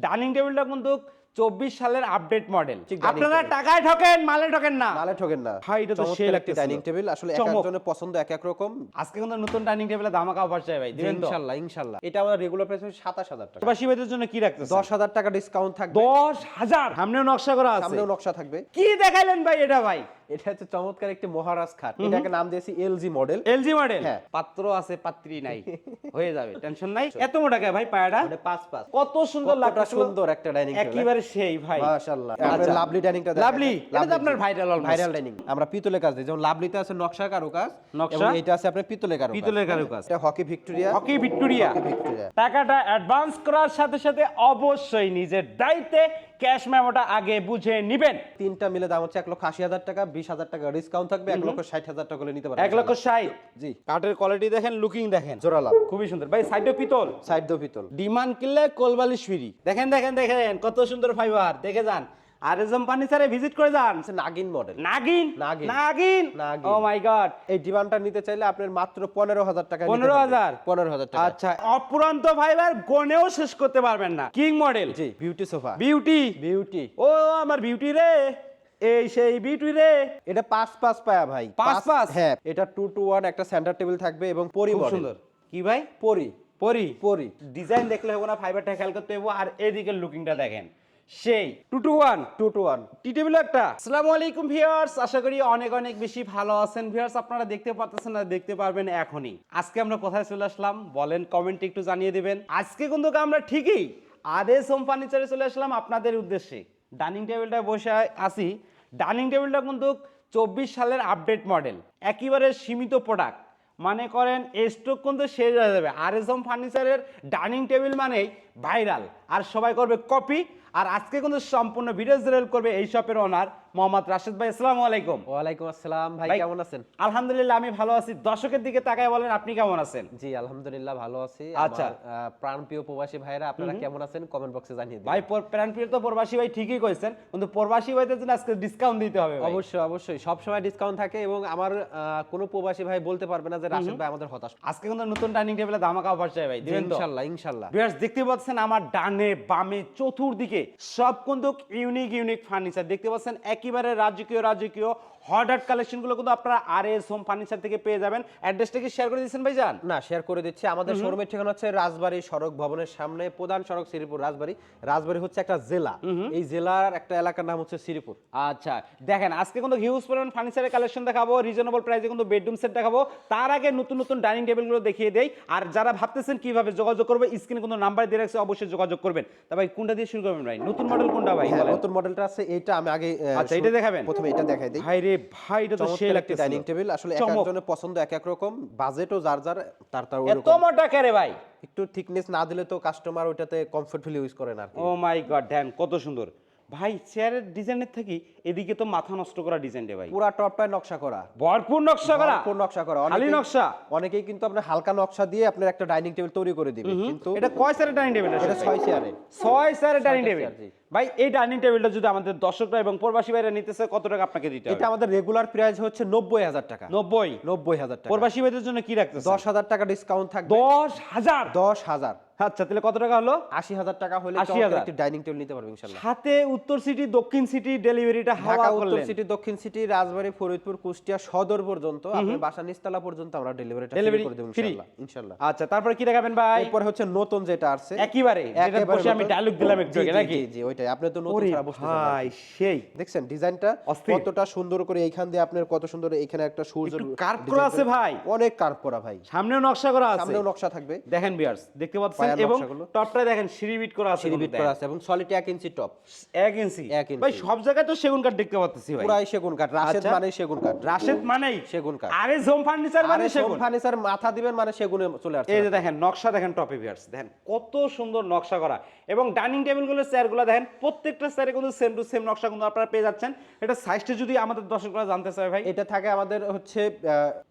Dining টেবিলটা কিন্তু চব্বিশ সালের আপডেট মডেল আপনারা টাকায় ঠকেন মালে ঠকেন না। মালে ঠকেন না। ভাই, এটা তো সেই একটি ডাইনিং টেবিল আসলে এক একজনের পছন্দ এক এক রকম। আজকে কিন্তু নতুন ডাইনিং টেবিলে ধামাকা অফার চাই ভাই দিবেন তো? ইনশাল্লাহ ইনশাল্লাহ। এটা আমাদের রেগুলার প্রাইস হচ্ছে সাতাশ হাজার টাকা। প্রবাসী ভাইদের জন্য কি রাখতেছেন? দশ হাজার টাকা ডিসকাউন্ট থাকবে। দশ হাজার! সামনেও নকশা করা আছে। সামনেও নকশা থাকবে। কি দেখাইলেন ভাই এটা ভাই? এটা হচ্ছে চমৎকার একটি মহারাজ খাট। এটাকে নাম দিয়েছি এলজি মডেল এলজি মডেল হ্যাঁ। পাত্র আছে পাত্রী নাই। হয়ে যাবে টেনশন নাই। এত মোটা ভাই পায়াটা মানে পাঁচ পাঁচ। কত সুন্দর লাগতেছিল। সুন্দর একটা ডাইনিং টেবিল একেবারে সেই ভাই। মাশাআল্লাহ। আচ্ছা। লাভলি ডাইনিংটা Lovely? এটা তো আপনার ভাইরাল অল ভাইরাল ডাইনিং আমরা পিতলের কাজ দিই। যেমন লাভলিতে আছে নকশা কারুকাজ নকশা? এটা আছে আপনার পিতলে কারুকাজ। পিতলের কারুকাজ। এটা hockey Victoria. Hockey Victoria. Hockey Victoria. টাকাটা অ্যাডভান্স করার সাথে সাথে অবশ্যই নিজের দায়িত্বে ক্যাশ মেমোটা আগে বুঝে নিবেন। তিনটা মিলে দাম হচ্ছে এক লক্ষ আশি হাজার টাকা বিশ হাজার টাকা ডিসকাউন্ট থাকবে এক লক্ষ ষাট হাজার টাকা নিতে পারবেন এক লক্ষ ষাট। জি কাঠের কোয়ালিটি দেখেন লুকিং দেখেন জোড়া খুবই সুন্দর। ভাই সাইডে পিতল। সাইড পিতল। ডিমান্ড কিনলে কোলবালিশ ফ্রি দেখেন দেখেন দেখেন কত সুন্দর ফাইবার দেখে যান আর এজম ফার্নিচারে ভিজিট করে যান। নাগিন মডেল নাগিন? নাগিন। নাগিন? ও মাই গড এই ডিমান্ডটা নিতে চাইলে আপনার মাত্র পনেরো হাজার টাকা 15,000? পনেরো হাজার? টাকা। আচ্ছা অপুরন্ত ফাইবার গনেও শেষ করতে পারবেন না। কিং মডেল জি বিউটি সোফা বিউটি বিউটি ও আমার বিউটি রে। এই সেই বিউটি রে। এটা পাঁচ পাঁচ পায়া ভাই। পাঁচ পাঁচ? হ্যাঁ এটা টু টু ওয়ান একটা সেন্টার টেবিল থাকবে এবং পরি সুন্দর। কি ভাই? পরি। পরি। পরি। ডিজাইন দেখলে হবে না ফাইবারটা খেয়াল করতে হবে। আর এদিকের লুকিংটা দেখেন। সেই two two one two two one tea table একটা। আসসালামু আলাইকুম ভিউয়ার্স, আশা করি অনেক অনেক বেশি ভালো আছেন। ভিউয়ার্স, আপনারা দেখতে পাচ্ছেন না, দেখতে পারবেন এখনই। আজকে আমরা কোথায় চলে আসলাম, বলেন কমেন্টে একটু জানিয়ে দিবেন। আজকে কিন্তু আমরা ঠিকই আদেশ হোম ফার্নিচারে চলে আসলাম আপনাদের উদ্দেশ্যে। ডাইনিং টেবিলটা বসে আছি। ডাইনিং টেবিলটা কিন্তু চব্বিশ সালের আপডেট মডেল, একেবারে সীমিত প্রোডাক্ট মানে করেন স্টক কিন্তু শেষ হয়ে যাবে। আর এস হোম ফার্নিচারের ডাইনিং টেবিল মানেই ভাইরাল আর সবাই করবে কপি আর আজকে কিন্তু সম্পূর্ণ ভিডিও জেনারেল করবে এই শপের ওনার মোহাম্মদ রাশেদ ভাই আসসালামু আলাইকুম। ওয়ালাইকুম আসসালাম ভাই কেমন আছেন? আলহামদুলিল্লাহ আমি ভালো আছি। দর্শকের দিকে তাকায় বলেন আপনি কেমন আছেন? জি আলহামদুলিল্লাহ ভালো আছি। আচ্ছা। প্রাণ প্রিয় প্রবাসী ভাইরা আপনারা কেমন আছেন? কমেন্ট বক্সে জানিয়ে দিন ভাই প্রাণপ্রিয় তো প্রবাসী ভাই ঠিকই কইছেন কিন্তু প্রবাসী ভাইদের জন্য আজকে ডিসকাউন্ট দিতে হবে অবশ্যই অবশ্যই। সব সময় ডিসকাউন্ট থাকে এবং আমার কোনো প্রবাসী ভাই বলতে পারবে না যে রাশেদ ভাই আমাদের হতাশ। আজকে কিন্তু নতুন ডাইনিং টেবিলে ধামাকা অফার চাই ভাই দিবেন ইনশাল্লাহ ইনশাল্লাহ। ভিউয়ার্স দেখতে পাচ্ছেন আমার ডানে বামে চতুর্দিকে সব কিন্তু ইউনিক ইউনিক ফার্নিচার দেখতে পাচ্ছেন একেবারে রাজকীয় রাজকীয়। হট হট কালেকশনগুলো কিন্তু আপনারা আর এস হোম ফার্নিচার থেকে পেয়ে যাবেন। অ্যাড্রেসটা কি শেয়ার করে দিয়েছেন ভাই যান না শেয়ার করে দিচ্ছি। আমাদের শোরুমের ঠিকানা হচ্ছে রাজবাড়ী সড়ক ভবনের সামনে প্রধান সড়ক শ্রীপুর রাজবাড়ী। রাজবাড়ী হচ্ছে একটা জেলা। এই জেলার একটা এলাকার নাম হচ্ছে শ্রীপুর। আচ্ছা দেখেন আজকে কিন্তু হিউজ পরিমাণ ফার্নিচারের কালেকশন দেখাবো রিজনেবল প্রাইসে কিন্তু বেডরুম সেট দেখাবো। তার আগে নতুন নতুন ডাইনিং টেবিলগুলো দেখিয়ে দেই। আর যারা ভাবতেছেন কীভাবে যোগাযোগ করবে স্ক্রিনে কিন্তু নাম্বার দিয়ে রাখছে অবশ্যই যোগাযোগ করবেন। তা ভাই কোনটা দিয়ে শুরু করবেন ভাই? নতুন মডেল কোনটা ভাই? হ্যাঁ? নতুন মডেলটা আছে এটা আমি আগে আচ্ছা, এটা দেখাবেন? প্রথমে এটা দেখাই দিই। রে ভাই এটা তো সেই লাগতেছে ডাইনিং টেবিল। আসলে এক। একজনের পছন্দ এক এক রকম। বাজেটও যার যার তার তার এত মোটা কেরে ভাই? একটু থিকনেস না দিলে তো কাস্টমার ওইটাতে কমফোর্টফুলি ইউজ করে না আর ও মাই গড ড্যান কত সুন্দর। ভাই চেয়ারের ডিজাইনের থাকি এদিকে তো মাথা নষ্ট করা ডিজাইন রে ভাই। পুরা টপটায় নকশা করা। ভরপুর নকশা করা? ভরপুর নকশা করা। খালি নকশা? অনেকেই কিন্তু আপনার হালকা নকশা দিয়ে আপনার একটা ডাইনিং টেবিল তৈরি করে দিবে। কিন্তু এটা কয় স্যারের ডাইনিং টেবিল এটা ছয় চেয়ারে ছয় স্যারের ডাইনিং টেবিল ভাই এই ডাইনিং টেবিলটা যদি আমাদের দর্শকরা এবং প্রবাসী ভাইরা নিতেছে কত টাকা আপনাকে দিতে হবে? এটা আমাদের রেগুলার প্রাইস হচ্ছে নব্বই হাজার টাকা। নব্বই? নব্বই হাজার টাকা। প্রবাসী ভাইদের জন্য কি রাখতেছে দশ হাজার টাকা ডিসকাউন্ট থাকবে। দশ হাজার? দশ হাজার। আচ্ছা তাহলে কত টাকা হলো? আশি হাজার টাকা হলে 80,000 চমৎকার একটি ডাইনিং টেবিল নিতে পারবেন ইনশাল্লাহ। সাথে উত্তর সিটি দক্ষিণ সিটি ডেলিভারিটা হাওয়া ঢাকা উত্তর সিটি দক্ষিণ সিটি রাজবাড়ী ফরিদপুর কুষ্টিয়া সদর পর্যন্ত আপনার বাসা নিচতলা পর্যন্ত আমরা ডেলিভারিটা Delivery করে দেবো free? ইনশাল্লাহ ইনশাল্লাহ আচ্ছা তারপরে কি দেখাবেন ভাই? এরপর হচ্ছে নতুন যেটা আসছে। একেবারে যেটা বসে আমি ডায়লগ দিলাম একটু আগে নাকি? জি, জি ওইটাই। আপনি তো নতুন ছাড়া বুঝতেছেন ভাই সেই। দেখছেন ডিজাইনটা কতটা সুন্দর করে এইখান দিয়ে আপনার কত সুন্দর এখানে একটা সূর্য carve করা আছে ভাই। অনেক কার্ভ করা ভাই। সামনেও নকশা করা আছে। সামনেও নকশা থাকবে। দেখেন বিয়ার্স দেখতে পাচ্ছেন? এবং টপটা দেখেন সিঁড়ি বিট করা আছে সিঁড়ি বিট করা আছে এবং সলিড এক ইঞ্চি টপ দেখেন। এক ইঞ্চি এক ইঞ্চি। ভাই সব জায়গায় তো সেগুন কাঠ দেখতে পাচ্ছি ভাই। পুরাই সেগুন কাঠ রাশেদ আচ্ছা। মানে সেগুন কাঠ রাশেদ মানেই? সেগুন কাঠ আরে জোম ফার্নিচার মানে সেগুন। ফার্নিচার মাথা দিবেন মানে সেগুনে চলে আসছে। এই যে দেখেন নকশা দেখেন টপে দেখেন কত সুন্দর নকশা করা। এবং ডাইনিং চেয়ারগুলো দেখেন প্রত্যেকটা চেয়ারে কিন্তু সেম টু সেম নকশা কিন্তু আপনারা পেয়ে যাচ্ছেন। এটা সাইজটা যদি আমাদের দর্শকরা জানতে চায় ভাই। এটা থাকে আমাদের হচ্ছে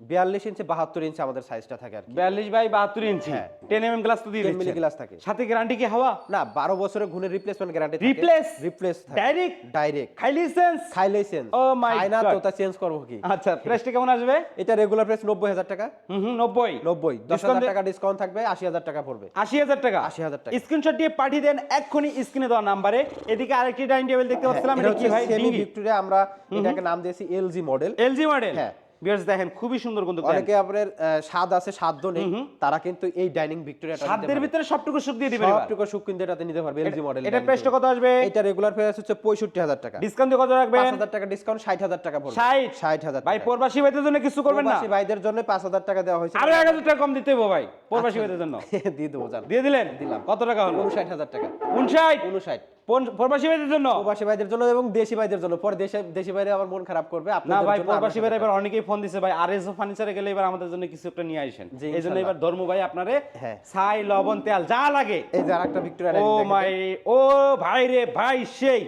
বিয়াল্লিশ ইঞ্চি বাহাত্তর ইঞ্চি আমাদের সাইজটা থাকে আর বিয়াল্লিশ বাই বাহাত্তর ইঞ্চি। টেন এম গ্লাস তো দিয়ে 10 দিচ্ছেন। দিচ্ছেন গ্লাস থাকে। সাথে গ্যারান্টি কি হাওয়া? না বারো বছরের গুণের replacement guarantee Replace? Replace direct direct licence খাই লাইসেন্স ও মাই খাই না তো তা চেঞ্জ করব কি? আচ্ছা প্রাইসটা কেমন আসবে? এটা রেগুলার প্রাইস নব্বই হাজার টাকা। হুম হুম নব্বই। নব্বই। দশ Discount হাজার দে- টাকা ডিসকাউন্ট থাকবে আশি হাজার টাকা পড়বে। আশি হাজার টাকা? 80,000 টাকা। স্ক্রিনশট দিয়ে পাঠিয়ে দেন এক্ষুনি স্ক্রিনে দেওয়া নাম্বারে। এদিকে আরেকটি ডাইনিং টেবিল দেখতে পাচ্ছিলাম এটা কি ভাই? সেমি ভিক্টোরিয়া আমরা এটাকে নাম দিয়েছি এলজি মডেল এলজি মডেল হ্যাঁ। বিয়ার্স দেখেন খুবই সুন্দর কিন্তু অনেকে আপনার স্বাদ আছে সাধ্য নেই। তারা কিন্তু এই ডাইনিং ভিক্টোরিয়াটা সাধ্যের ভিতরে সবটুকু সুখ দিয়ে দিবেন সবটুকু সুখ কিন্তু এটাতে নিতে পারবে এলজি মডেল এটা প্রাইসটা কত আসবে? এটা রেগুলার প্রাইস হচ্ছে পঁয়ষট্টি হাজার টাকা। ডিসকাউন্ট কত রাখবেন? হাজার টাকা ডিসকাউন্ট ষাট হাজার টাকা পড়বে। 60 ষাট হাজার ভাই প্রবাসী ভাইদের জন্য কিছু করবেন না। প্রবাসী ভাইদের জন্য পাঁচ হাজার টাকা দেওয়া হয়েছে। আরও এক হাজার টাকা কম দিতে হবে ভাই প্রবাসী ভাইদের জন্য। দিয়ে দেবো জান। দিয়ে দিলেন? দিলাম। কত টাকা হলো? উনষাট হাজার টাকা। উনষাট? উনষাট। পন- প্রবাসী ভাইদের জন্য? প্রবাসী ভাইদের জন্য এবং দেশি ভাইদের জন্য। পরে দেশে দেশি ভাইরা আবার মন খারাপ করবে না ভাই প্রবাসী ভাইরা এবার অনেকেই ফোন দিছে ভাই আর এস ফার্নিচারে গেলে এবার আমাদের জন্য কিছু একটা নিয়ে আসেন। এই জন্য এবার ধর্ম ভাই আপনারে হ্যাঁ। ছাই লবণ তেল যা লাগে। এই যে আরেকটা ভিক্টোরিয়া ও মাই ও ভাই রে ভাই সেই।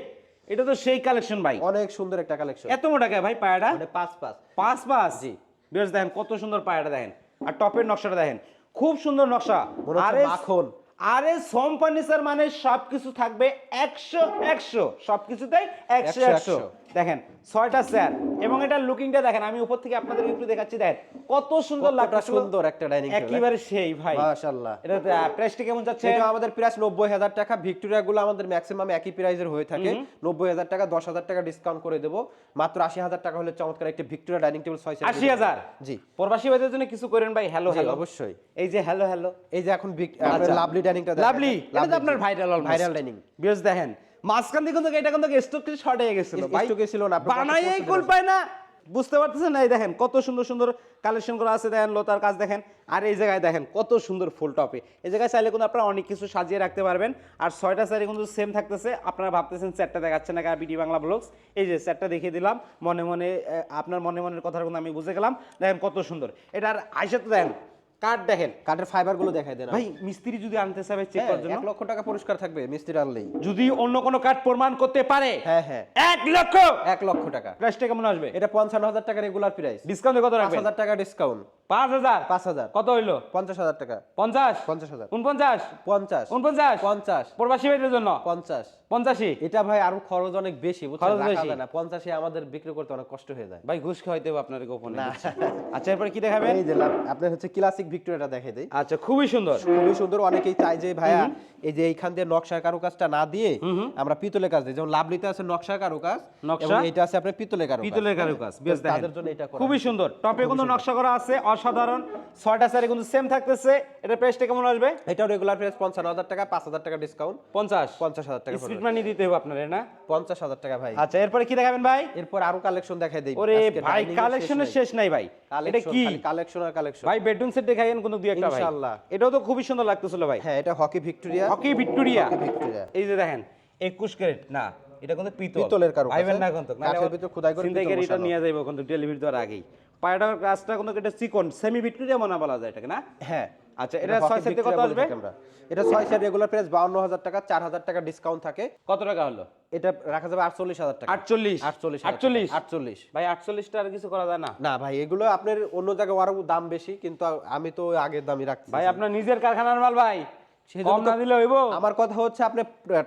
এটা তো সেই কালেকশন ভাই। অনেক সুন্দর একটা কালেকশন এত মোটা ভাই মানে পাঁচ পাঁচ। পাঁচ পাঁচ? জি। বেশ দেখেন কত সুন্দর পায়াটা দেখেন। আর টপের নকশাটা দেখেন। খুব সুন্দর নকশা। মাখন। আরে সোম ফার্নিচার মানে সবকিছু থাকবে একশো একশো সবকিছুতেই একশো। একশো। দেখেন ছয়টা স্যার এবং এটা লুকিংটা দেখেন আমি উপর থেকে আপনাদের একটু দেখাচ্ছি দেখেন কত সুন্দর কতটা সুন্দর একটা ডাইনিং টেবিল একেবারে সেই ভাই। মাশাআল্লাহ। এটা প্রাইসটা কেমন যাচ্ছে? এটা আমাদের প্রাইস নব্বই হাজার টাকা। ভিক্টোরিয়া গুলো আমাদের ম্যাক্সিমাম একই প্রাইসের হয়ে থাকে। নব্বই হাজার টাকা দশ হাজার টাকা ডিসকাউন্ট করে দেবো। মাত্র আশি হাজার টাকা হলে চমৎকার একটা ভিক্টোরিয়া ডাইনিং টেবিল ছয় আশি হাজার? জি। প্রবাসী ভাইদের জন্য কিছু করেন ভাই। হ্যালো হ্যালো অবশ্যই। এই যে হ্যালো হ্যালো এই যে এখন। লাভলি ডাইনিংটা লাভলি এটা আপনার ভাইরাল ভাইরাল ডাইনিং বেশ দেখেন মাঝখান থেকে কিন্তু এটা কিন্তু স্টক শর্ট হয়ে গেছিল। স্টক- ছিল না, আপনি কত বানাই এই পছন্দ কুল পায় না। বুঝতে পারতেছেন না এই দেখেন কত সুন্দর সুন্দর কালেকশন করা আছে দেখেন লোতার কাজ দেখেন। আর এই জায়গায় দেখেন কত সুন্দর ফুল টপে। এই জায়গায় চাইলে কিন্তু আপনারা অনেক কিছু সাজিয়ে রাখতে পারবেন। আর ছয়টা সাইডে কিন্তু সেম থাকতেছে। আপনারা ভাবতেছেন সেটটা দেখাচ্ছে না বিডি বাংলা ব্লগস এই যে সেটটা দেখিয়ে দিলাম। মনে মনে আপনার মনে মনের কথা কিন্তু আমি বুঝে গেলাম। দেখেন কত সুন্দর। এটার আইসা তো দেখেন কাঠ দেখেন কাঠের ফাইবারগুলো দেখাই দেন ভাই মিস্ত্রি যদি আনতে চাবে চেক হ্যাঁ, করার জন্য? এক লক্ষ টাকা পুরস্কার থাকবে মিস্ত্রি আনলেই। যদি অন্য কোনো কাঠ প্রমাণ করতে পারে? হ্যাঁ হ্যাঁ। এক লক্ষ? এক লক্ষ টাকা। প্রাইসটা কেমন আসবে? এটা পঞ্চান্ন হাজার টাকা রেগুলার প্রাইস ডিসকাউন্ট কত রাখবেন? হাজার টাকা ডিসকাউন্ট পাঁচ হাজার। পাঁচ হাজার। কত হইল? পঞ্চাশ হাজার টাকা। পঞ্চাশ? পঞ্চাশ হাজার। উনপঞ্চাশ? পঞ্চাশ। উনপঞ্চাশ? পঞ্চাশ। প্রবাসী ভাইদের জন্য? পঞ্চাশ। পঞ্চাশি এটা ভাই আরও খরচ অনেক বেশি খরচ বেশি। না। পঞ্চাশে আমাদের বিক্রি করতে অনেক কষ্ট হয়ে যায়। ভাই ঘুষ খাওয়াইতে হবে আপনার গোপনে আচ্ছা এরপর কি দেখাবেন? এই যে আপনার হচ্ছে ক্লাসিক ভিক্টোরিয়াটা দেখে দেই। আচ্ছা খুবই সুন্দর। খুবই সুন্দর অনেকেই চাই যে ভাইয়া এই যে এইখান দিয়ে নকশা কারুকাজটা না দিয়ে আমরা পিতলের কাজ দিই। যেমন লাভলিতে আছে নকশা কারুকাজ নকশা? এটা আছে আপনার পিতলের কারুকাজ। পিতলের কারুকাজ বেশ তো তাদের জন্য এটা খুবই সুন্দর। টপে কিন্তু নকশা করা আছে অসাধারণ। ছয়টা সাইডে কিন্তু সেম থাকতেছে। এটা প্রাইসটা কেমন আসবে? এটাও রেগুলার প্রাইস পঞ্চান্ন হাজার টাকা পাঁচ হাজার টাকা ডিসকাউন্ট পঞ্চাশ? পঞ্চাশ হাজার টাকা স্পিড মানি দিতে হবে আপনার না? পঞ্চাশ হাজার টাকা ভাই। আচ্ছা এরপরে কি দেখাবেন ভাই? এরপর আরও কালেকশন দেখাই দেই। ওরে ভাই কালেকশনের শেষ নাই। ভাই। এটা কি? কালেকশন আর কালেকশন ভাই বেডরুম সেট দেখাইন কোনো দুই একটা ভাই। ইনশাআল্লাহ। এটাও তো খুবই সুন্দর লাগতেছিল ভাই। হ্যাঁ এটা hockey Victoria hockey Victoria hockey Victoria এই যে দেখেন 21 ক্যারেট না। এটা কিন্তু পিতল। পিতলের না হ্যাঁ? কিন্তু। কাঠের ভিতর খোদাই করে এটা নিয়ে যাইব কিন্তু ডেলিভারি দেওয়ার আগেই। কাজটা কিন্তু এটা চিকন সেমি মনে বলা যায় এটাকে না? হ্যাঁ। আচ্ছা এটা সেটে কত আসবে? এটা সেট রেগুলার প্রাইস বাউন্ন হাজার টাকা চার হাজার টাকা ডিসকাউন্ট থাকে। কত টাকা হলো? এটা রাখা যাবে আটচল্লিশ হাজার টাকা। আটচল্লিশ? আটচল্লিশ আটচল্লিশ? আটচল্লিশ। ভাই আটচল্লিশটা আর কিছু করা যায় না? না ভাই এগুলো আপনার অন্য জায়গায় আরও দাম বেশি কিন্তু আমি তো আগের দামই রাখছি। ভাই আপনার নিজের কারখানার মাল ভাই। না দিলে হইব। আমার কথা হচ্ছে আপনি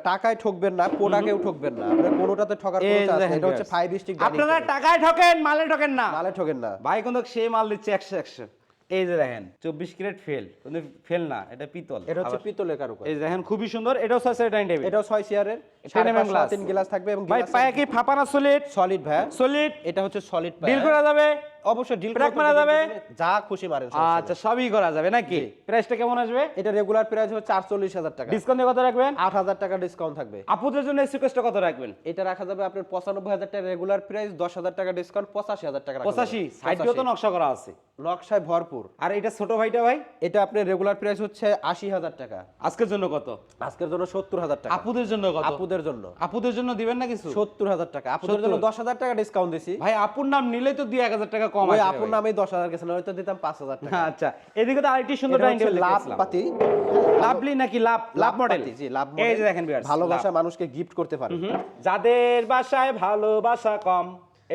টাকায় ঠকবেন না প্রোডাক্টেও ঠকবেন না। আপনি কোনোটাতে ঠকার কোনো চান্স নেই এটা হচ্ছে ফাইভ স্টিক আপনারা টাকায় ঠকেন মালে ঠকেন না। মালে ঠকেন না। ভাই কিন্তু সেই মাল দিচ্ছে একশো একশো। এই যে দেখেন চব্বিশ ক্যারেট ফেল কিন্তু ফেল না এটা পিতল। এটা হচ্ছে পিতলের কারুকাজ। এই দেখেন খুবই সুন্দর এটাও ছয় ডাইনিং টেবিল এটাও ছয় চেয়ারের Ten glass। তিন গ্লাস থাকবে এবং ভাই পায়ে কি ফাপানা সলিড সলিড ভাই সলিড এটা হচ্ছে সলিড করা যাবে? অবশ্যই ডিল মারা যাবে? যা খুশি মারেন আচ্ছা সবই করা যাবে নাকি? প্রাইসটা কেমন আসবে? এটা রেগুলার প্রাইস হচ্ছে আটচল্লিশ হাজার টাকা। ডিসকাউন্ট কত রাখবেন? আট হাজার টাকা ডিসকাউন্ট থাকবে। আপুদের জন্য কত রাখবেন? এটা রাখা যাবে আপনার পঁচানব্বই হাজার টাকা রেগুলার প্রাইস দশ হাজার টাকা ডিসকাউন্ট পঁচাশি হাজার টাকা রাখা যাবে। পঁচাশি সাইডেও তো নকশা করা আছে। নকশায় ভরপুর। আর এটা ছোট ভাইটা ভাই? এটা আপনার রেগুলার প্রাইস হচ্ছে আশি হাজার টাকা। আজকের জন্য কত? আজকের জন্য সত্তর হাজার টাকা। আপুদের জন্য কত? আপুদের জন্য। আপুদের জন্য দিবেন না কিছু? সত্তর হাজার টাকা। আপুদের জন্য দশ হাজার টাকা ডিসকাউন্ট দিছি। ভাই আপুর নাম নিলে তো দুই এক হাজার টাকা কম আছে আপুর দশ হাজার গেছে না হয়তো দিতাম পাঁচ হাজার টাকা। আচ্ছা এদিকে তো আরেকটি সুন্দর ডাইনিং টেবিল লাভ পাতি। লাভলি নাকি লাভ লাভ মডেল জি লাভ মডেল এই যে দেখেন viewers, ভালোবাসা মানুষকে গিফট করতে পারে। যাদের বাসায় ভালোবাসা কম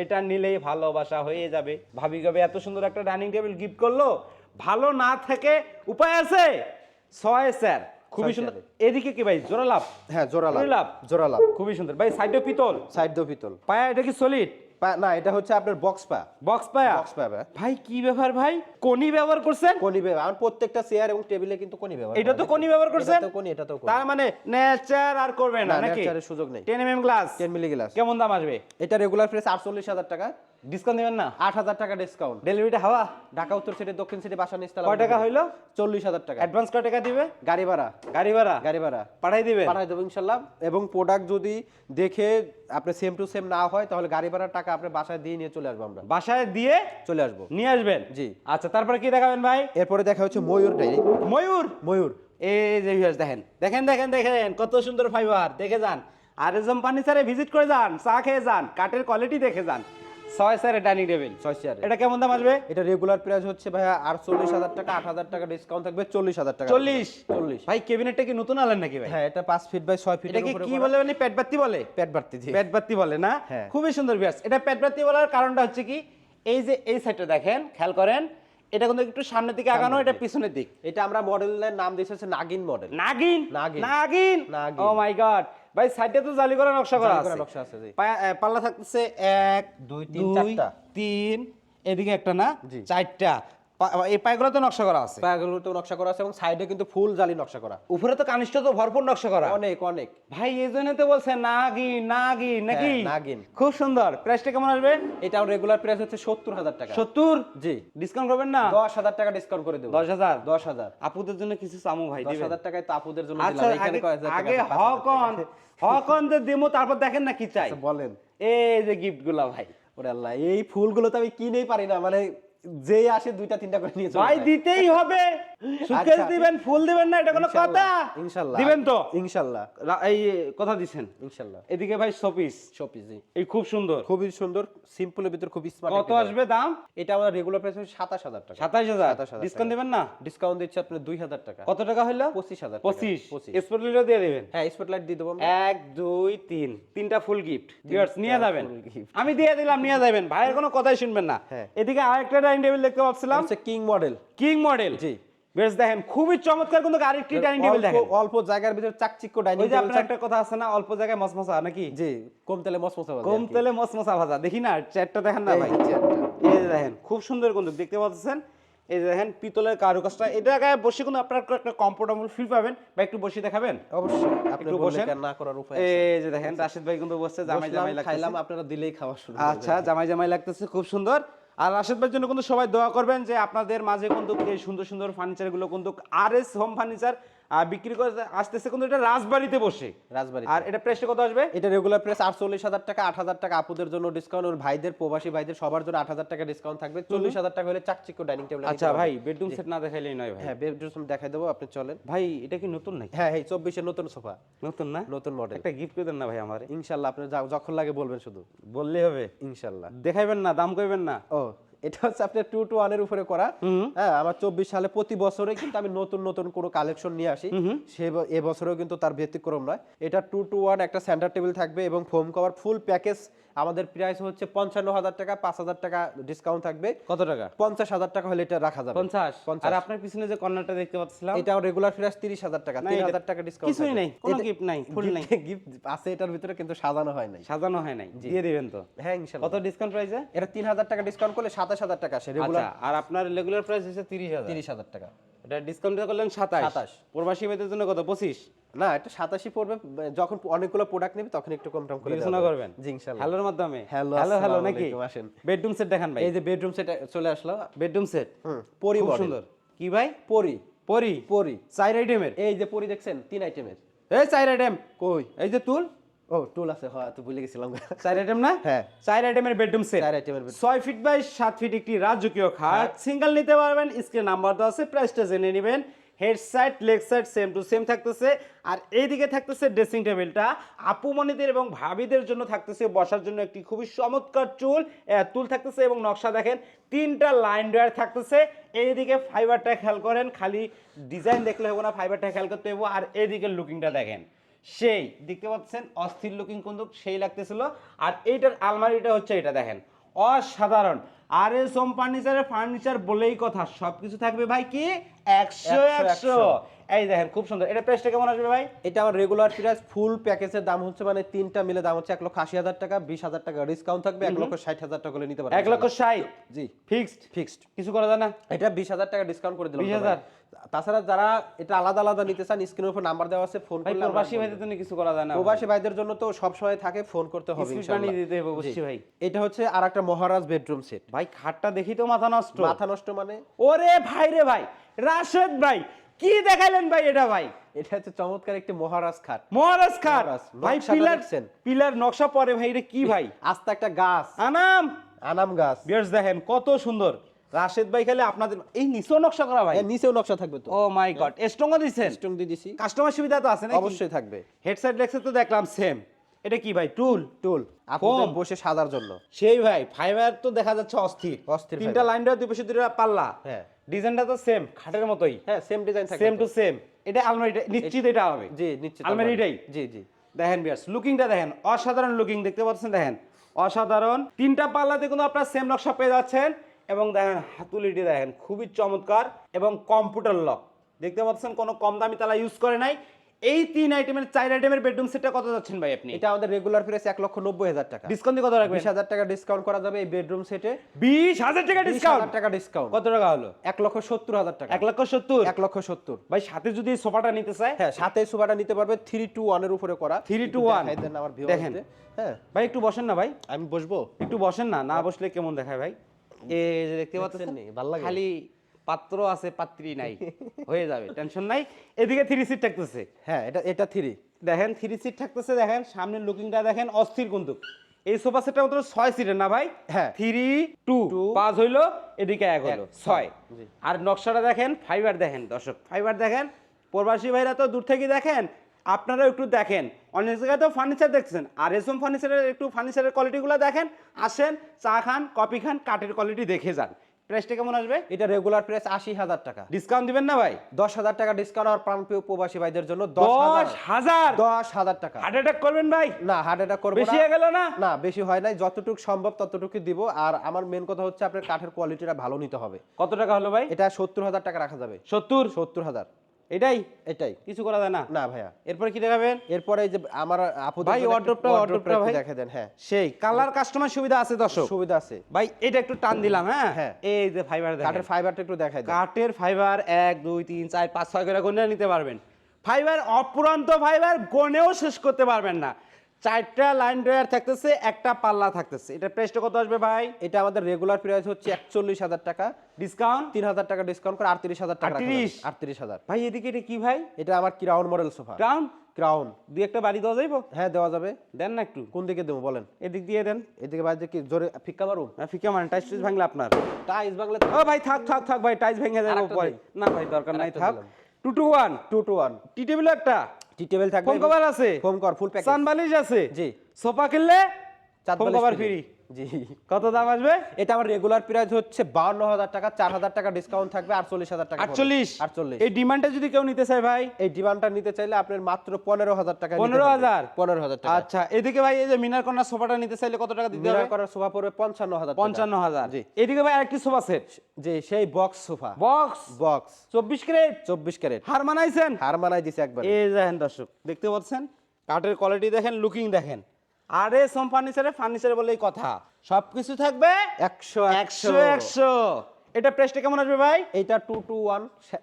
এটা নিলেই ভালোবাসা হয়ে যাবে। ভাবি কবে এত সুন্দর একটা ডাইনিং টেবিল গিফট করল? ভালো না থেকে উপায় আছে? ছয় স্যার। খুবই সুন্দর। এদিকে কি ভাই? জোড়া লাভ? হ্যাঁ জোড়া লাভ। জোড়া লাভ? খুবই সুন্দর। ভাই সাইডে পিতল? সাইড পিতল। পায়া এটা কি সলিড পা- না এটা হচ্ছে আপনার বক্স পা। বক্স পায়া বক্স পা ভাই। কি ব্যাপার ভাই? কোনি ব্যবহার করছেন? কোনি ব্যবহার প্রত্যেকটা চেয়ার এবং টেবিলে কিন্তু কোনি ব্যবহার এটা তো কোনি ব্যবহার করছেন এটা তো কোনি এটা তো তার মানে নেচার আর করবে না নাকি? নেচারের সুযোগ নেই। 10 এমএম গ্লাস 10 মিলি গ্লাস কেমন দাম আসবে? এটা রেগুলার প্রাইস আটচল্লিশ হাজার টাকা। ডিসকাউন্ট দিবেন না? আট হাজার টাকা ডিসকাউন্ট ডেলিভারিটা হাওয়া? ঢাকা উত্তর সিটি দক্ষিণ সিটি বাসা নিস্তালা কয় টাকা হইল? চল্লিশ হাজার টাকা। অ্যাডভান্স কয় টাকা দিবে? গাড়ি ভাড়া। গাড়ি ভাড়া? গাড়ি ভাড়া। পাঠাই দিবে? পাঠাই দেবো ইনশাল্লাহ। এবং প্রোডাক্ট যদি দেখে আপনি সেম টু সেম না হয় তাহলে গাড়ি ভাড়ার টাকা আপনি বাসায় দিয়ে নিয়ে চলে আসব আমরা। বাসায় দিয়ে চলে আসব। নিয়ে আসবেন? জি। আচ্ছা তারপরে কি দেখাবেন ভাই? এরপরে দেখা হচ্ছে ময়ূর ডাইরি। ময়ূর? ময়ূর। এই যে দেখেন। দেখেন দেখেন দেখেন কত সুন্দর ফাইবার দেখে যান। আর এজম ফার্নিচারে ভিজিট করে যান চা খেয়ে যান কাঠের কোয়ালিটি দেখে যান। ছয় স্যারের ডাইনিং টেবিল ছয় চেয়ারে এটা কেমন দাম আসবে? এটা রেগুলার প্রাইস হচ্ছে ভাইয়া আটচল্লিশ হাজার টাকা আট হাজার টাকা ডিসকাউন্ট থাকবে চল্লিশ হাজার টাকা। চল্লিশ? চল্লিশ। ভাই কেবিনেটটা কি নতুন আনলেন নাকি ভাই? হ্যাঁ এটা পাঁচ ফিট বাই ছয় ফিট এটা কি কি বলে মানে পেট বাত্তি বলে? পেট বাড়তি জি বাত্তি বলে না? হ্যাঁ। খুবই সুন্দর বিয়াস এটা বাত্তি বলার কারণটা হচ্ছে কি এই যে এই সাইডটা দেখেন খেয়াল করেন এটা কিন্তু একটু সামনের দিকে আগানো এটা পিছনের দিক। এটা আমরা মডেলের নাম দিয়েছি হচ্ছে নাগিন মডেল নাগিন? নাগিন। নাগিন? নাগিন। ও মাই গড ভাই সাইডে তো জালি করা নকশা করা আছে নকশা আছে, জি। পাল্লা থাকতেছে এক দুই, তিন, চারটা। তিন এদিকে একটা না। চারটা এই পায়গুলো তো নকশা করা আছে। পায়াগুলোতেও নকশা করা আছে এবং সাইডে কিন্তু ফুল জালি নকশা করা। উপরে তো কানিষ্ঠ তো ভরপুর নকশা করা। অনেক অনেক। ভাই এই জন্য তো বলছে নাগিন নাগিন নাকি? হ্যাঁ, নাগিন। খুব সুন্দর। প্রাইসটা কেমন আসবে? এটা রেগুলার প্রাইস হচ্ছে সত্তর হাজার টাকা। সত্তর? জি। ডিসকাউন্ট করবেন না? দশ হাজার টাকা ডিসকাউন্ট করে দেবো। দশ হাজার? দশ হাজার। আপুদের জন্য কিছু চামু ভাই দশ হাজার টাকায় তো আপুদের জন্য আচ্ছা আগে- হকন হকন যে দেমো তারপর দেখেন না কি চাই। আচ্ছা, বলেন। এই যে গিফটগুলা ভাই। ওরে আল্লাহ এই ফুলগুলো তো আমি কিনেই পারি না। মানে যেই আসে দুইটা তিনটা করে নিয়ে ভাই। দিতেই হবে সুকেশ আচ্ছা। দিবেন ফুল দিবেন না এটা কোনো কথা? দিবেন তো? এই কথা এদিকে ভাই শপিস। শপিস এই খুব সুন্দর। খুবই সুন্দর সিম্পলের ভিতর খুব স্মার্ট কত আসবে দাম? এটা আমার রেগুলার প্রাইস হচ্ছে সাতাশ হাজার টাকা। 27,000 ডিসকাউন্ট দিবেন না? ডিসকাউন্ট দিচ্ছে দুই হাজার টাকা। কত টাকা হইল? পঁচিশ হাজার পঁচিশ। পঁচিশ। স্পটলিও দিয়ে দিবেন? হ্যাঁ স্পটলাইট দিয়ে দেবো আমরা। এক দুই তিন। তিনটা ফুল গিফট ভিউয়ার্স নিয়ে যাবেন। আমি দিয়ে দিলাম নিয়ে যাবেন। ভাইয়ের কোনো কথাই শুনবেন না। হ্যাঁ। এদিকে আরেকটা ডাইনিং টেবিল দেখতে পাচ্ছিলাম। কিং মডেল কিং মডেল জি। বেশ দেখেন খুবই চমৎকার কিন্তু আরেকটি ডাইনিং টেবিল দেখেন। অল্প জায়গার ভিতরে চাকচিক্য ডাইনিং ওই যে টেবিল আপনার একটা কথা আছে না অল্প জায়গায় মসমসা নাকি? জি কম তেলে মসমসা বাজে কম তেলে মসমসা ভাজা। দেখি না চ্যাটটা দেখেন না ভাই? চেয়ারটা। এই যে দেখেন খুব সুন্দর কিন্তু দেখতে পাচ্ছেন? এই দেখেন পিতলের কারুকাজটা। এটা গায়ে বসে কিন্তু আপনার একটা কমফোর্টেবল ফিল পাবেন। বা একটু বসে দেখাবেন? অবশ্যই আপনি আর না করার উপায় আছে? এই যে দেখেন রাশিদ ভাই কিন্তু জামাই জামাই লাগতেছে। খাইলাম আপনারা দিলেই খাওয়া শুরু আচ্ছা জামাই জামাই লাগতেছে খুব সুন্দর। আর রাশেদ ভাইয়ের জন্য কিন্তু সবাই দোয়া করবেন যে আপনাদের মাঝে কিন্তু এই সুন্দর সুন্দর ফার্নিচারগুলো কিন্তু আর এস হোম ফার্নিচার বিক্রি করে আসতেছে কিন্তু এটা রাজবাড়িতে বসে। রাজবাড়ি আর এটা প্রাইসটা কত আসবে? এটা রেগুলার প্রাইস আটচল্লিশ হাজার টাকা আট হাজার টাকা আপুদের জন্য ডিসকাউন্ট ওর ভাইদের প্রবাসী ভাইদের সবার জন্য আট হাজার টাকা ডিসকাউন্ট থাকবে। চল্লিশ হাজার টাকা হলে চাকচিক্য ডাইনিং টেবিল আচ্ছা ভাই বেডরুম সেট না দেখাইলেই নয় ভাই। হ্যাঁ বেডরুম দেখাই দেবো আপনি চলেন। ভাই এটা কি নতুন নাকি? হ্যাঁ এই চব্বিশের নতুন সোফা নতুন না? নতুন মডেল একটা গিফট করে দেন না ভাই আমারে। ইনশাল্লাহ আপনি যখন লাগে বলবেন শুধু। বললেই হবে। ইনশাল্লাহ। দেখাইবেন না দাম কইবেন না। ও। এটা হচ্ছে আপনার টু টু ওয়ানের উপরে করা। হ্যাঁ আমার চব্বিশ সালে প্রতি বছরে কিন্তু আমি নতুন নতুন কোনো কালেকশন নিয়ে আসি। সে এবছরেও কিন্তু তার ব্যতিক্রম নয়। এটা টু টু ওয়ান একটা সেন্টার টেবিল থাকবে এবং ফোম কভার ফুল প্যাকেজ আমাদের প্রাইস হচ্ছে পঞ্চান্ন হাজার টাকা পাঁচ হাজার টাকা ডিসকাউন্ট থাকবে। কত টাকা? পঞ্চাশ হাজার টাকা হলে এটা রাখা যাবে। পঞ্চাশ? পঞ্চাশ। আর আপনার পিছনে যে কর্নারটা দেখতে পাচ্ছিলাম? এটাও রেগুলার প্রাইস তিরিশ হাজার টাকা তিন হাজার টাকা ডিসকাউন্ট কিছুই নাই কোনো গিফট নাই ফুল নাই। গিফট আছে এটার ভিতরে কিন্তু সাজানো হয় নাই। সাজানো হয় নাই দিয়ে দিবেন তো? হ্যাঁ কত ডিসকাউন্ট প্রাইসে এটা তিন হাজার টাকা ডিসকাউন্ট করলে সাতাশ হাজার টাকা আসে রেগুলার আচ্ছা আর আপনার রেগুলার প্রাইস হচ্ছে তিরিশ হাজার। তিরিশ হাজার টাকা। এটা ডিসকাউন্ট করলেন সাতাশ। 27 প্রবাসী ভাইদের জন্য কত? পঁচিশ? না এটা সাতাশি পড়বে। যখন অনেকগুলো প্রোডাক্ট নেবে তখন একটু কম টম করে বিবেচনা করবেন। জি ইনশাল্লাহ। হ্যালোর মাধ্যমে। Hello, হ্যালো হ্যালো নাকি? আসেন। বেডরুম সেট দেখান ভাই। এই যে বেডরুম সেট চলে আসলো। বেডরুম সেট পরি সুন্দর। কি ভাই? পরি। পরি। পরি। চার আইটেমের এই যে পরি দেখছেন তিন আইটেমের এই চার আইটেম কই? এই যে তুল। ও টুল আছে হ্যাঁ তো ভুলে গেছিলাম। চার আইটেম না? হ্যাঁ। চার আইটেমের বেডরুম সেট চার আইটেমের ছয় ফিট বাই সাত ফিট একটি রাজকীয় খাট। সিঙ্গেল নিতে পারবেন স্ক্রিন নাম্বার দেওয়া আছে প্রাইসটা জেনে নেবেন। Head side leg side same to same থাকতেছে। আর এইদিকে থাকতেছে ড্রেসিং টেবিলটা আপুমণিদের এবং ভাবিদের জন্য থাকতেছে বসার জন্য একটি খুবই চমৎকার চুল। তুল থাকতেছে এবং নকশা দেখেন তিনটা লাইন ড্রয়ার থাকতেছে। এইদিকে ফাইবারটা খেয়াল করেন খালি ডিজাইন দেখলে হবে না ফাইবারটা খেয়াল করতে হবে। আর এইদিকে লুকিংটা দেখেন। সেই, দেখতে পাচ্ছেন, অস্থির লুকিং কিন্তু সেই লাগতেছিল। আর এইটার আলমারিটা হচ্ছে এটা, দেখেন। অসাধারণ। আর এস হোম ফার্নিচারের ফার্নিচার বলেই কথা সব কিছু থাকবে ভাই কি? একশো একশো, একশো। এই দেখেন খুব সুন্দর। এটা প্রাইসটা কেমন আসবে ভাই? এটা আমার রেগুলার প্রাইস ফুল প্যাকেজের দাম হচ্ছে মানে তিনটা মিলে দাম হচ্ছে এক লক্ষ আশি হাজার টাকা বিশ হাজার টাকা ডিসকাউন্ট থাকবে এক লক্ষ ষাট হাজার টাকা নিতে পারবেন এক লক্ষ ষাট? জি। ফিক্সড ফিক্সড কিছু করা যায় না? এটা বিশ হাজার টাকা ডিসকাউন্ট করে দিলাম 20,000 ভাই। তাছাড়া যারা এটা আলাদা আলাদা নিতে চান স্ক্রিনের উপর নাম্বার দেওয়া আছে ফোন করলে প্রবাসী ভাইদের জন্য কিছু করা যায় না। প্রবাসী ভাইদের জন্য তো সব সময় থাকে ফোন করতে হবে ইনশাআল্লাহ। দিতে হবে অবশ্যই ভাই। এটা হচ্ছে আর একটা মহারাজ বেডরুম সেট ভাই খাটটা দেখি তো মাথা নষ্ট। মাথা নষ্ট মানে? ওরে ভাই রে ভাই রাশেদ ভাই কি দেখাইলেন ভাই এটা ভাই? এটা হচ্ছে চমৎকার একটি মহারাজ খাট। মহারাজ খাট? ভাই পিলার পিলার নকশা পরে ভাই এটা কি ভাই? আস্তে একটা গাছ। আনাম। আনাম গাছ। বিয়ার্স দেখেন কত সুন্দর। রাশেদ ভাই খালি আপনাদের এই নিচেও নকশা করা ভাই? নিচেও নকশা থাকবে তো। ও মাই গড স্ট্রংও দিছেন? স্ট্রং দিয়ে দিছি। কাস্টমার সুবিধা তো আছে না অবশ্যই থাকবে। হেডসেট লেক্সে তো দেখলাম সেম এটা কি ভাই? টুল টুল। আপনাদের বসে সাজার জন্য। সেই ভাই ফাইবার তো দেখা যাচ্ছে অস্থির। অস্থির তিনটা। লাইন দুই পাশে দুইটা পাল্লা। হ্যাঁ। ডিজাইনটা তো সেম খাটের মতোই। হ্যাঁ সেম ডিজাইন থাকবে সেম টু সেম এটা আলমারিটা নিশ্চিত এটা হবে। জি নিশ্চিত আলমারি এটাই? জি জি। দেখেন বিয়ার্স লুকিংটা দেখেন অসাধারণ লুকিং দেখতে পাচ্ছেন দেখেন। অসাধারণ। তিনটা পাল্লাতে কিন্তু আপনার সেম নকশা পেয়ে যাচ্ছেন। এবং দেখেন হাতুলিটি দেখেন খুবই চমৎকার। এবং কম্পিউটার লক দেখতে পাচ্ছেন কোনো কম দামি তালা ইউজ করে নাই। এই তিন আইটেমের চার আইটেমের বেডরুম সেটটা কত যাচ্ছেন ভাই আপনি? এটা আমাদের রেগুলার প্রাইস এক লক্ষ নব্বই হাজার টাকা। ডিসকাউন্ট কত রাখবেন? বিশ হাজার টাকা ডিসকাউন্ট করা যাবে এই বেডরুম সেটে বিশ হাজার টাকা ডিসকাউন্ট টাকা ডিসকাউন্ট কত টাকা হলো? এক লক্ষ সত্তর হাজার টাকা। এক লক্ষ সত্তর? এক লক্ষ সত্তর। ভাই সাথে যদি এই সোফাটা নিতে চায়? হ্যাঁ সাথে সোফাটা নিতে পারবে থ্রি টু ওয়ানের উপরে করা। 3 to একটু 1 দেখাই দেন আমার ভিউ দেখেন। হ্যাঁ। ভাই একটু বসেন না ভাই। আমি বসবো? একটু বসেন না না বসলে কেমন দেখায় ভাই? এই যে দেখতে পাচ্ছেন? ভালো লাগে? খালি পাত্র আছে পাত্রী নাই। হয়ে যাবে টেনশন নাই। এদিকে থ্রি সিট থাকতেছে। হ্যাঁ এটা এটা থ্রি দেখেন থ্রি সিট থাকতেছে দেখেন সামনের লুকিংটা দেখেন অস্থির কিন্তু। এই সোফা সেটটা মাত্র ছয় সিটের না ভাই? হ্যাঁ। Three two. পাঁচ হইল এদিকে এক হলো ছয়। আর নকশাটা দেখেন ফাইবার দেখেন দর্শক ফাইবার দেখেন। প্রবাসী ভাইরা তো দূর থেকে দেখেন আপনারাও একটু দেখেন। অনেক জায়গায় তো ফার্নিচার দেখছেন আর এসম ফার্নিচারের একটু ফার্নিচারের কোয়ালিটিগুলো দেখেন আসেন চা খান কফি খান কাঠের কোয়ালিটি দেখে যান। প্রাইসটা কেমন আসবে? এটা রেগুলার প্রাইস আশি হাজার টাকা। ডিসকাউন্ট দিবেন না ভাই? দশ হাজার টাকা ডিসকাউন্ট আর প্রাণপ্রিয় প্রবাসী ভাইদের জন্য দশ হাজার। দশ হাজার? টাকা। হার্ট অ্যাটাক করবেন ভাই? না হার্ট অ্যাটাক করব বেশি হয়ে গেল না? না বেশি হয় নাই। যতটুকু সম্ভব ততটুকু দিব। আর আমার মেন কথা হচ্ছে আপনার কাঠের কোয়ালিটিটা ভালো নিতে হবে। কত টাকা হলো ভাই? এটা সত্তর হাজার টাকা রাখা যাবে। সত্তর? সত্তর হাজার। এটাই? এটাই। কিছু করা যায় না? না ভাইয়া। এরপরে কি দেখাবেন? এরপরে যে আমার আপু ভাই, ভাই। দেখে দেন হ্যাঁ। সেই কালার কাস্টমার সুবিধা আছে দর্শক। সুবিধা আছে। ভাই এটা একটু টান দিলাম হ্যাঁ? হ্যাঁ। এই যে ফাইবার কাঠের দেখেন ফাইবারটা একটু দেখাই দেন। কাঠের ফাইবার এক দুই তিন চার পাঁচ ছয় করে গনে নিতে পারবেন। ফাইবার অপুরান্ত ফাইবার গনেও শেষ করতে পারবেন না। চারটা লাইন ড্রয়ার থাকতেছে একটা পাল্লা থাকতেছে। এটা প্রাইসটা কত আসবে ভাই? এটা আমাদের রেগুলার প্রাইস হচ্ছে একচল্লিশ হাজার টাকা। ডিসকাউন্ট তিন হাজার টাকা ডিসকাউন্ট করে আটত্রিশ হাজার টাকা 38? আটত্রিশ? হাজার। ভাই এদিকে এটা কি ভাই? এটা আমার crown model sofa crown crown দুই একটা বাড়ি দেওয়া যাইব? হ্যাঁ দেওয়া যাবে। দেন না একটু। কোন দিকে দেবো বলেন? এদিক দিয়ে দেন। এদিকে বাইরে কি জোরে ফিক্কা মারুম? না ফিকা মানে টাইস টাইস ভাঙলে আপনার। টাইস বাংলা ও ভাই থাক থাক থাক ভাই টাইস ভেঙে যাবে। না ভাই দরকার নাই থাক। Two two one two two one tea table একটা? টি টেবিল থাকবে ফোম কভার আছে? ফোম কর ফুল প্যাকেজ সানবালিশ আছে? জি। সোফা কিনলে ফোম কভার ফ্রি। জি। কত দাম আসবে? এটা আমার রেগুলার প্রাইস হচ্ছে বাউন্ন হাজার টাকা চার হাজার টাকা ডিসকাউন্ট থাকবে আটচল্লিশ হাজার টাকা আটচল্লিশ? আটচল্লিশ। এই ডিমান্ডটা যদি কেউ নিতে চায় ভাই? এই ডিমান্ডটা নিতে চাইলে আপনার মাত্র পনেরো হাজার টাকা 15,000? পনেরো হাজার? টাকা। আচ্ছা এদিকে ভাই এই যে মিনার কন্যা সোফাটা নিতে চাইলে কত টাকা দিতে হবে? মিনার করার সোফা পড়বে পঞ্চান্ন হাজার। পঞ্চান্ন হাজার। জি। এদিকে ভাই আরেকটি সোফা সেট যে সেই বক্স সোফা। বক্স বক্স চব্বিশ ক্যারেট চব্বিশ ক্যারেট হার মানাইছেন? হার মানাই দিছে একবার। এই দেখেন দর্শক দেখতে পাচ্ছেন? কাঠের কোয়ালিটি দেখেন লুকিং দেখেন। আরে সোম ফার্নিচারে ফার্নিচার বলেই কথা। সবকিছু থাকবে একশো একশো। একশো এটা প্রাইসটা কেমন আসবে ভাই? এইটা two two one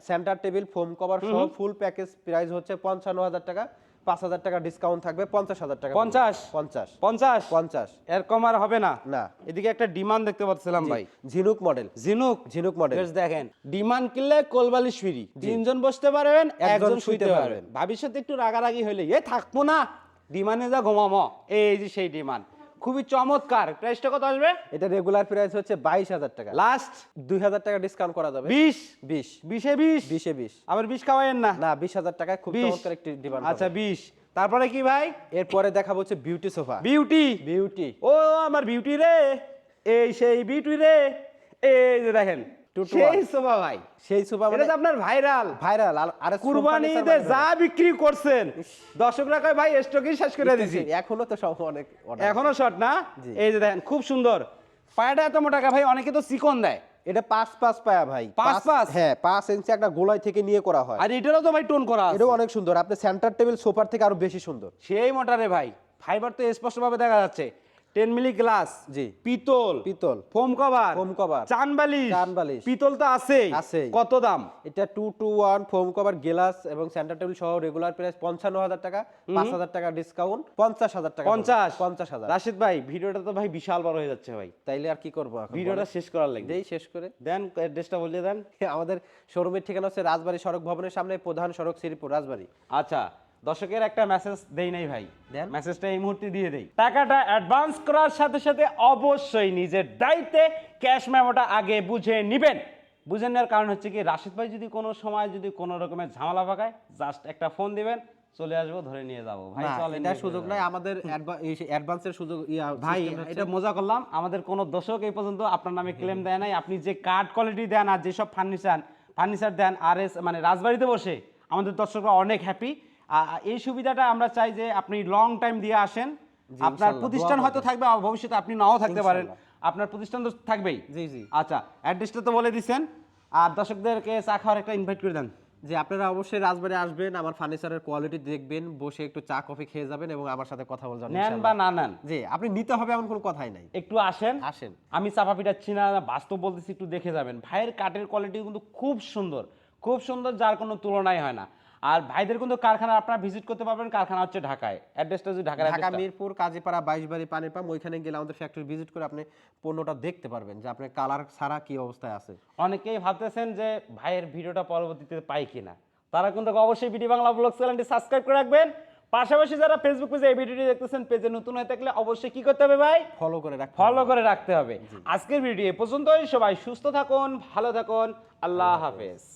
centre table foam cover সহ ফুল প্যাকেজ প্রাইস হচ্ছে পঞ্চান্ন হাজার টাকা। পাঁচ হাজার টাকা ডিসকাউন্ট থাকবে পঞ্চাশ হাজার টাকা। পঞ্চাশ? পঞ্চাশ। পঞ্চাশ? পঞ্চাশ। এরকম আর হবে না। না। এদিকে একটা ডিমান্ড দেখতে পাচ্ছিলাম ভাই। ঝিনুক মডেল ঝিনুক। ঝিনুক মডেল দেখেন। ডিমান্ড কিনলে কোলবালিশ ফ্রি তিনজন বসতে পারবেন একজন শুইতে। পারবেন। ভবিষ্যতে একটু রাগারাগি হইলে এ থাকব না ডিমান্ডে যা ঘুমামো এই যে সেই ডিমান্ড খুবই চমৎকার। প্রাইসটা কত আসবে? এটা রেগুলার প্রাইস হচ্ছে বাইশ হাজার টাকা। লাস্ট দুই হাজার টাকা ডিসকাউন্ট করা যাবে। বিশ? বিশ। বিশে বিশ? বিশে বিশ। আবার বিশ খাওয়াইয়েন না? না বিশ হাজার টাকায় খুব চমৎকার একটি ডিমান্ড আচ্ছা বিশ। তারপরে কি ভাই? এরপরে দেখাবো হচ্ছে বিউটি সোফা বিউটি বিউটি ও আমার বিউটি রে। এই সেই বিউটি রে। এই যে দেখেন। সেই। সোফা ভাই। সেই সোফা এটা মানে তো আপনার ভাইরাল। ভাইরাল আর কুরবানি ঈদে যা বিক্রি করছেন দর্শকরা কয় ভাই স্টকই শেষ করে দিছি। এখনও তো সব অনেক এখনও শর্ট না? এই যে দেখেন খুব সুন্দর। পায়াটা এত মোটা ভাই অনেকে তো চিকন দেয়। এটা পাঁচ পাঁচ পায়া ভাই। পাঁচ পাঁচ? হ্যাঁ পাঁচ ইঞ্চি একটা গোলাই থেকে নিয়ে করা হয়। আর এটারও তো ভাই টোন করা এটাও অনেক সুন্দর। আপনি সেন্টার টেবিল সোফার থেকে আরও বেশি সুন্দর। সেই মোটা রে ভাই। ফাইবার তো স্পষ্টভাবে দেখা যাচ্ছে। টেন মিলি গ্লাস জি। পিতল পিতল। Foam cover foam cover. চান বালিশ চান বালিশ। পিতল তো আছেই। আছেই। কত দাম? এটা two two one foam cover glass এবং সেন্টার টেবিল সহ রেগুলার প্রাইস পঞ্চান্ন হাজার টাকা পাঁচ হাজার টাকা ডিসকাউন্ট পঞ্চাশ হাজার টাকা পঞ্চাশ? পঞ্চাশ হাজার। রাশিদ ভাই ভিডিওটা তো ভাই বিশাল বড় হয়ে যাচ্ছে ভাই। তাইলে আর কি করব ভিডিওটা শেষ করার দেই শেষ করে। দেন অ্যাড্রেসটা বলে দেন। আমাদের শোরুমের ঠিকানা হচ্ছে রাজবাড়ী সড়ক ভবনের সামনে প্রধান সড়ক শ্রীপুর রাজবাড়ি। আচ্ছা। দর্শকের একটা মেসেজ দেই নাই ভাই। মেসেজটা এই মুহূর্তে দিয়ে দেই। টাকাটা অ্যাডভান্স করার সাথে সাথে অবশ্যই নিজের দায়িত্বে ক্যাশ মেমোটা আগে বুঝে নিবেন। বুঝে নেওয়ার কারণ হচ্ছে কি রাশিদ ভাই যদি কোনো সময় যদি কোনো রকমের ঝামেলা পাকায় জাস্ট একটা ফোন দিবেন চলে আসব ধরে নিয়ে যাব। ভাই না, চলেন এটা সুযোগ নাই আমাদের অ্যাডভান্সের সুযোগ ভাই এটা মজা করলাম। আমাদের কোনো দর্শক এই পর্যন্ত আপনার নামে ক্লেম দেয় নাই। আপনি যে কার্ড কোয়ালিটি দেন আর যেসব ফার্নিচার ফার্নিচার দেন আর এস মানে রাজবাড়িতে বসে আমাদের দর্শকরা অনেক হ্যাপি এই সুবিধাটা আমরা চাই যে আপনি লং টাইম দিয়ে আসেন। আপনার প্রতিষ্ঠান হয়তো থাকবে ভবিষ্যতে আপনি নাও থাকতে পারেন। আপনার প্রতিষ্ঠান তো থাকবেই। জি জি। আচ্ছা অ্যাড্রেসটা তো বলে দিচ্ছেন আর দর্শকদেরকে চা খাওয়ার একটা ইনভাইট করে দেন। যে আপনারা অবশ্যই রাজবাড়ি আসবেন আমার ফার্নিচারের কোয়ালিটি দেখবেন বসে একটু চা কফি খেয়ে যাবেন এবং আমার সাথে কথা বলবেন নেন বা না নেন? জি আপনি নিতে হবে এমন কোনো কথাই নাই। একটু আসেন। আসেন। আমি চাপা পিটাচ্ছি না বাস্তব বলতেছি একটু দেখে যাবেন। ভাইয়ের কাঠের কোয়ালিটি কিন্তু খুব সুন্দর। খুব সুন্দর যার কোনো তুলনাই হয় না। আর ভাইদের কিন্তু কারখানা আপনারা ভিজিট করতে পারবেন কারখানা হচ্ছে ঢাকায়। অ্যাড্রেসটা যদি ঢাকার ঢাকা মিরপুর কাজীপাড়া বাইশবাড়ি পানির পাম্প ওইখানে গেলে আমাদের ফ্যাক্টরি ভিজিট করে আপনি পণ্যটা দেখতে পারবেন যে আপনার কালার ছাড়া কি অবস্থায় আছে। অনেকেই ভাবতেছেন যে ভাইয়ের ভিডিওটা পরবর্তীতে পাই কিনা। তারা কিন্তু অবশ্যই বিডি বাংলা ব্লগ চ্যানেলটি সাবস্ক্রাইব করে রাখবেন। পাশাপাশি যারা ফেসবুক পেজে এই ভিডিওটি দেখতেছেন পেজে নতুন হয়ে থাকলে অবশ্যই কি করতে হবে ভাই? ফলো করে রাখতে ফলো করে রাখতে হবে। আজকের ভিডিও এ পর্যন্তই। সবাই সুস্থ থাকুন ভালো থাকুন। আল্লাহ হাফেজ।